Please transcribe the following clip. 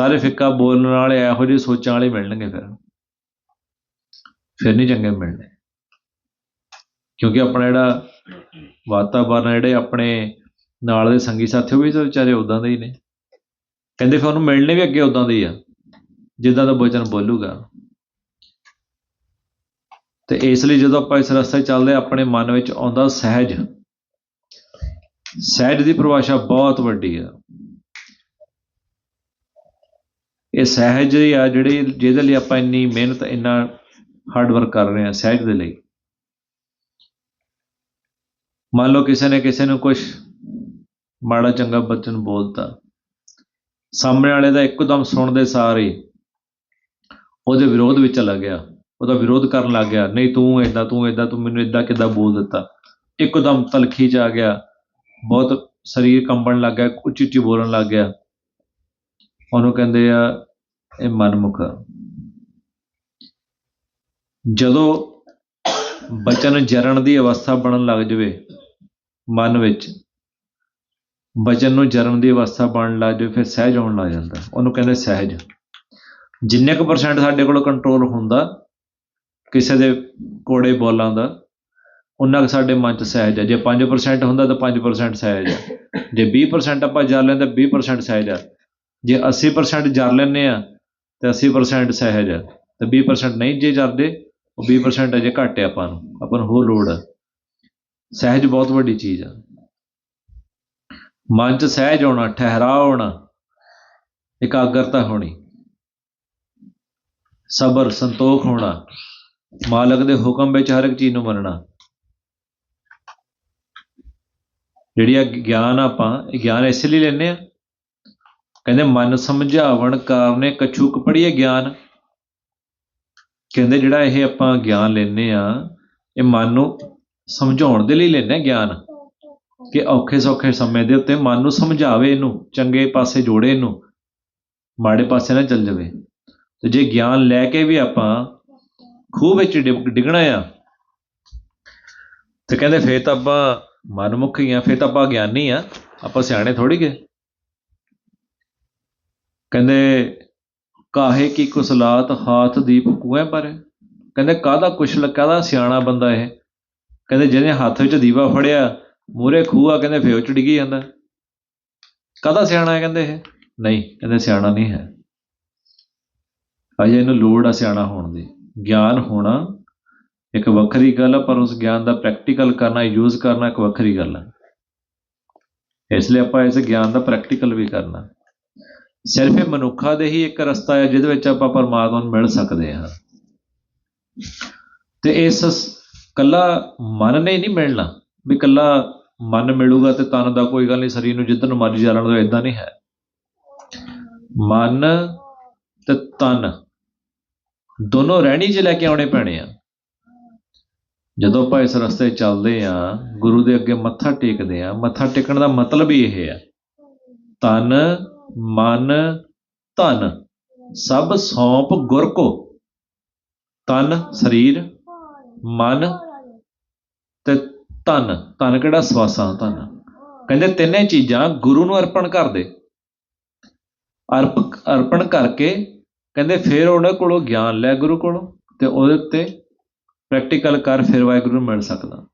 ਸਾਰੇ ਫਿੱਕਾ ਬੋਲਣ ਵਾਲੇ ਇਹੋ ਜਿਹੇ ਸੋਚਾਂ ਵਾਲੇ ਮਿਲਣਗੇ ਫਿਰ। ਫਿਰ ਨਹੀਂ ਚੰਗੇ ਮਿਲਣੇ। ਕਿਉਂਕਿ ਆਪਣਾ ਜਿਹੜਾ ਵਾਤਾਵਰਨ ਜਿਹੜੇ ਆਪਣੇ ਨਾਲ ਦੇ ਸੰਗੀ ਸਾਥੀ, ਉਹ ਵੀ ਤਾਂ ਵਿਚਾਰੇ ਉਦਾਂ ਦੇ ਹੀ ਨੇ। ਕਹਿੰਦੇ ਫਿਰ ਉਹਨੂੰ ਮਿਲਣੇ ਵੀ ਅੱਗੇ ਉਦਾਂ ਦੇ ਹੀ ਆ, ਜਿੱਦਾਂ ਦਾ ਬਚਨ ਬੋਲੂਗਾ। ਤੇ ਇਸ ਲਈ ਜਦੋਂ ਆਪਾਂ ਇਸ ਰਸਤੇ ਚੱਲਦੇ ਆਪਣੇ ਮਨ ਵਿੱਚ ਆਉਂਦਾ ਸਹਿਜ। ਸਹਿਜ ਦੀ ਪਰਿਭਾਸ਼ਾ ਬਹੁਤ ਵੱਡੀ ਆ। ਇਹ ਸਹਿਜ ਹੀ ਆ ਜਿਹੜੇ, ਜਿਹਦੇ ਲਈ ਆਪਾਂ ਇੰਨੀ ਮਿਹਨਤ, ਇੰਨਾ ਹਾਰਡ ਵਰਕ ਕਰ ਰਹੇ ਹਾਂ, ਸਹਿਜ ਦੇ ਲਈ। ਮੰਨ ਲਓ ਕਿਸੇ ਨੇ ਕਿਸੇ ਨੂੰ ਕੁਝ ਮਾੜਾ ਚੰਗਾ ਬਚਨ ਬੋਲਤਾ। ਸਾਹਮਣੇ ਵਾਲੇ ਦਾ ਇੱਕਦਮ ਸੁਣਦੇ ਸਾਰੇ ਉਹਦੇ ਵਿਰੋਧ ਵਿੱਚ ਚਲਾ ਗਿਆ। ਉਹਦਾ ਵਿਰੋਧ ਕਰਨ ਲੱਗ ਗਿਆ, ਨਹੀਂ ਤੂੰ ਏਦਾਂ ਤੂੰ ਏਦਾਂ, ਤੂੰ ਮੈਨੂੰ ਏਦਾਂ ਕਿੱਦਾਂ ਬੋਲ ਦਿੱਤਾ? ਇੱਕਦਮ ਤਲਖੀ ਚ ਆ ਗਿਆ। ਬਹੁਤ ਸਰੀਰ ਕੰਬਣ ਲੱਗ ਗਿਆ ਉੱਚੀ ਉੱਚੀ ਬੋਲਣ ਲੱਗ ਗਿਆ। ਉਹਨੂੰ ਕਹਿੰਦੇ ਆ ਇਹ ਮਨਮੁਖ। ਜਦੋਂ ਬਚਨ ਜਰਨ ਦੀ ਅਵਸਥਾ ਬਣਨ ਲੱਗ ਜਵੇ ਮਨ ਵਿੱਚ, ਬਚਨ ਨੂੰ ਜਰਨ ਦੀ ਅਵਸਥਾ ਬਣਨ ਲੱਗ ਜਾਵੇ, ਫਿਰ ਸਹਿਜ ਹੋਣ ਲੱਗ ਜਾਂਦਾ। ਉਹਨੂੰ ਕਹਿੰਦੇ ਸਹਿਜ। ਜਿੰਨੇ ਕੁ ਪਰਸੈਂਟ ਸਾਡੇ ਕੋਲ ਕੰਟਰੋਲ ਹੁੰਦਾ, ਕਿਸੇ ਦੇ ਕੋੜੇ ਬੋਲਾਂ ਦਾ ਉਹਨਾਂ ਕੁ ਸਾਡੇ ਮਨ 'ਚ ਸਹਿਜ ਹੈ ਜੇ 5% ਹੁੰਦਾ ਤਾਂ 5% ਸਹਿਜ ਹੈ ਜੇ 20% ਆਪਾਂ ਜਰ ਲੈਂਦੇ ਤਾਂ 20% ਸਹਿਜ ਹੈ ਜੇ 80% ਜਰ ਲੈਂਦੇ ਆ, ਤੇ 80% ਸਹਿਜ ਹੈ ਤੇ 20% ਨਹੀਂ ਜੇ ਜਰਦੇ, ਉਹ 20% ਅਜੇ ਘੱਟ ਹੈ ਆਪਾਂ ਨੂੰ। ਆਪਾਂ ਨੂੰ ਹੋਰ ਲੋੜ ਹੈ ਸਹਿਜ ਬਹੁਤ ਵੱਡੀ ਚੀਜ਼ ਆ। ਮਨ 'ਚ ਸਹਿਜ ਹੋਣਾ ਠਹਿਰਾ ਹੋਣਾ, ਇਕਾਗਰਤਾ ਹੋਣੀ। ਸਬਰ, ਸੰਤੋਖ ਹੋਣਾ। ਮਾਲਕ ਦੇ ਹੁਕਮ ਵਿੱਚ ਹਰ ਇੱਕ ਚੀਜ਼ ਨੂੰ ਮੰਨਣਾ। ਜਿਹੜੀ ਆ ਗਿਆਨ ਆਪਾਂ ਗਿਆਨ ਇਸ ਲਈ ਲੈਨੇ ਆ ਕਹਿੰਦੇ ਮਨ ਸਮਝਾਵਣ ਕਾਰਨੇ ਕਛੂਕ ਪੜੀਏ ਗਿਆਨ। ਕਹਿੰਦੇ ਜਿਹੜਾ ਇਹ ਆਪਾਂ ਗਿਆਨ ਲੈਨੇ ਆ, ਇਹ ਮਨ ਨੂੰ ਸਮਝਾਉਣ ਦੇ ਲਈ ਲੈਨੇ ਆ ਗਿਆਨ। ਕਿ ਔਖੇ ਸੌਖੇ ਸਮੇਂ ਦੇ ਉੱਤੇ ਮਨ ਨੂੰ ਸਮਝਾਵੇ ਇਹਨੂੰ, ਚੰਗੇ ਪਾਸੇ ਜੋੜੇ ਇਹਨੂੰ, ਮਾੜੇ ਪਾਸੇ ਨਾ ਚੱਲ ਜਾਵੇ। ਤੇ ਜੇ ਗਿਆਨ ਲੈ ਕੇ ਵੀ ਆਪਾਂ ਖੂਹ ਵਿੱਚ ਡਿੱਗ- ਡਿੱਗਣਾ ਆ, ਤੇ ਕਹਿੰਦੇ ਫੇਰ ਤਾਂ ਆਪਾਂ ਮਨਮੁਖ ਹੀ ਆ, ਫੇਰ ਤਾਂ ਆਪਾਂ ਗਿਆਨੀ ਆ, ਆਪਾਂ ਸਿਆਣੇ ਥੋੜੀ ਗਏ ਕਹਿੰਦੇ, ਕਾਹੇ ਕੀ ਕੁਸਲਾਤ ਹਾਥ ਦੀਪ ਕੂਏ ਪਰ? ਕਹਿੰਦੇ, ਕਾਹਦਾ ਕੁਸ਼ਲ, ਕਾਹਦਾ ਸਿਆਣਾ ਬੰਦਾ ਇਹ? ਕਹਿੰਦੇ, ਜਿਹਨੇ ਹੱਥ ਵਿੱਚ ਦੀਵਾ ਫੜਿਆ ਮੂਰੇ ਖੂਹ ਕਹਿੰਦੇ, ਫੇਰ ਉਹ ਚ ਡਿੱਗੀ ਜਾਂਦਾ। ਕਾਹਦਾ ਸਿਆਣਾ ਹੈ ਕਹਿੰਦੇ ਇਹ? ਨਹੀਂ, ਕਹਿੰਦੇ, ਸਿਆਣਾ ਨਹੀਂ ਹੈ। ਅਜੇ ਇਹਨੂੰ ਲੋੜ ਆ ਸਿਆਣਾ ਹੋਣ ਦੀ। ਗਿਆਨ ਹੋਣਾ ਇੱਕ ਵੱਖਰੀ ਗੱਲ ਆ, ਪਰ ਉਸ ਗਿਆਨ ਦਾ ਪ੍ਰੈਕਟੀਕਲ ਕਰਨਾ ਯੂਜ਼ ਕਰਨਾ ਇੱਕ ਵੱਖਰੀ ਗੱਲ ਆ। ਇਸ ਲਈ ਆਪਾਂ ਇਸ ਗਿਆਨ ਦਾ ਪ੍ਰੈਕਟੀਕਲ ਵੀ ਕਰਨਾ। ਸਿਰਫ ਇਹ ਮਨੁੱਖਾ ਦੇ ਹੀ ਇੱਕ ਰਸਤਾ ਹੈ ਜਿਹਦੇ ਵਿੱਚ ਆਪਾਂ ਪਰਮਾਤਮਾ ਨੂੰ ਮਿਲ ਸਕਦੇ ਹਾਂ। ਤੇ ਇਸ ਕੱਲਾ ਮਨ ਨੇ ਨਹੀਂ ਮਿਲਣਾ। ਵੀ ਕੱਲਾ ਮਨ ਮਿਲੂਗਾ ਤੇ ਤਨ ਦਾ ਕੋਈ ਗੱਲ ਨਹੀਂ, ਸਰੀਰ ਨੂੰ ਜਿੱਧਰ ਨੂੰ ਮਰਜ਼ੀ ਜਾਣ ਦੋ ਇਦਾਂ ਨਹੀਂ ਹੈ। ਮਨ ਤੇ ਤਨ ਦੋਨੋਂ ਰਹਿਣੀ 'ਚ ਲੈ ਕੇ ਆਉਣੇ ਪੈਣੇ ਆ। ਜਦੋਂ ਆਪਾਂ ਇਸ ਰਸਤੇ ਚੱਲਦੇ ਆ ਗੁਰੂ ਦੇ ਅੱਗੇ ਮੱਥਾ ਟੇਕਦੇ ਆ ਮੱਥਾ ਟੇਕਣ ਦਾ ਮਤਲਬ ਹੀ ਇਹ ਆ ਤਨ ਮਨ, ਧਨ, ਸਭ ਸੌਂਪ ਗੁਰ ਕੋ। ਤਨ ਸਰੀਰ, ਮਨ ਤੇ ਧਨ। ਧਨ ਕਿਹੜਾ? ਸਵਾਸਾਂ, ਧਨ। ਕਹਿੰਦੇ ਤਿੰਨੇ ਚੀਜ਼ਾਂ ਗੁਰੂ ਨੂੰ ਅਰਪਣ ਕਰ ਦੇ ਅਰਪ, ਅਰਪਣ ਕਰਕੇ ਕਹਿੰਦੇ ਫਿਰ ਉਹਨਾਂ ਕੋਲੋਂ ਗਿਆਨ ਲੈ ਗੁਰੂ ਕੋਲੋਂ ਤੇ ਉਹਦੇ ਉੱਤੇ ਪ੍ਰੈਕਟੀਕਲ ਕਰ ਫਿਰ ਵਾਹਿਗੁਰੂ ਨੂੰ ਮਿਲ ਸਕਦਾ।